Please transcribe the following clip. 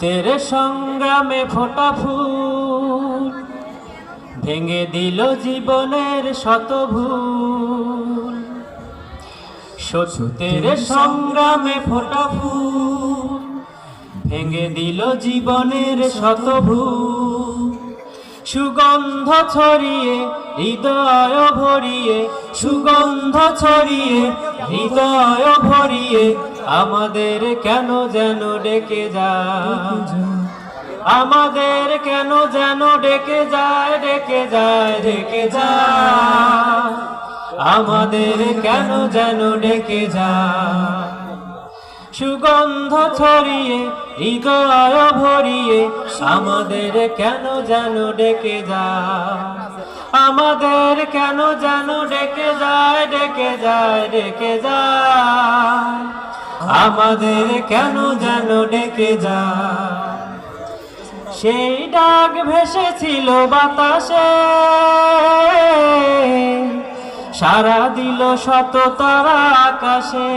তেরে সংগ্রামে ফোটা ফুল ভেঙে দিল জীবনের শত ভুল তেরে সংগ্রামে ফোটা ফুল ভেঙে দিল জীবনের শত ভুল সুগন্ধ ছড়িয়ে, হৃদয় ভরিয়ে, সুগন্ধ ছড়িয়ে, হৃদয় ভরিয়ে, আমাদের কেন যেন ডেকে যায়? আমাদের কেন যেন ডেকে যায় ডেকে যায় ডেকে যায়? আমাদের কেন যেন ডেকে যায়? সুগন্ধ ছড়িয়ে হৃদয় ভরিয়ে আমাদের কেন যেন ডেকে যায়? আমাদের কেন যেন ডেকে যায় ডেকে যায় ডেকে যায়? আমাদের কেন যেন ডেকে যায়? সেই ডাক ভেসেছিল বাতাসে সারা দিল শত তারা আকাশে।